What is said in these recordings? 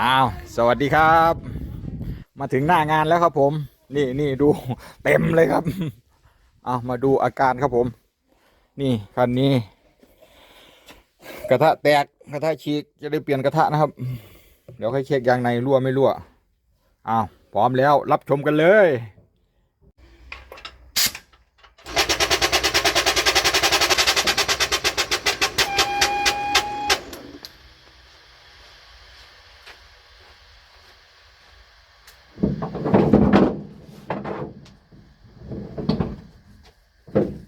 อ้าว สวัสดีครับ มาถึงหน้างานแล้วครับผม นี่นี่ดูเต็มเลยครับ เอามาดูอาการครับผม นี่คันนี้ กระทะแตกกระทะฉีกจะได้เปลี่ยนกระทะนะครับ เดี๋ยวค่อยเช็คยางในรั่วไม่รั่วอ้าวพร้อมแล้วรับชมกันเลย Amen.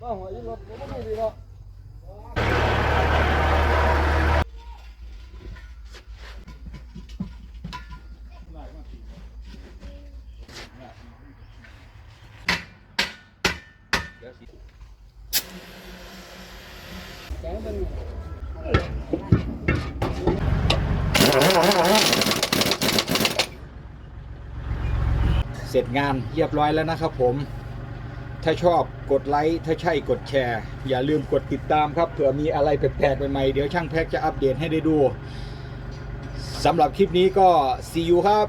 Vâng, vậy nhưng mà có vấn đề gì không? เสร็จงานเรียบร้อยแล้วนะครับผม ถ้าชอบกดไลค์ ถ้าใช่กดแชร์ อย่าลืมกดติดตามครับ เผื่อมีอะไรแปลกๆใหม่ๆ เดี๋ยวช่างแพ็กจะอัปเดตให้ได้ดู สำหรับคลิปนี้ก็ see you ครับ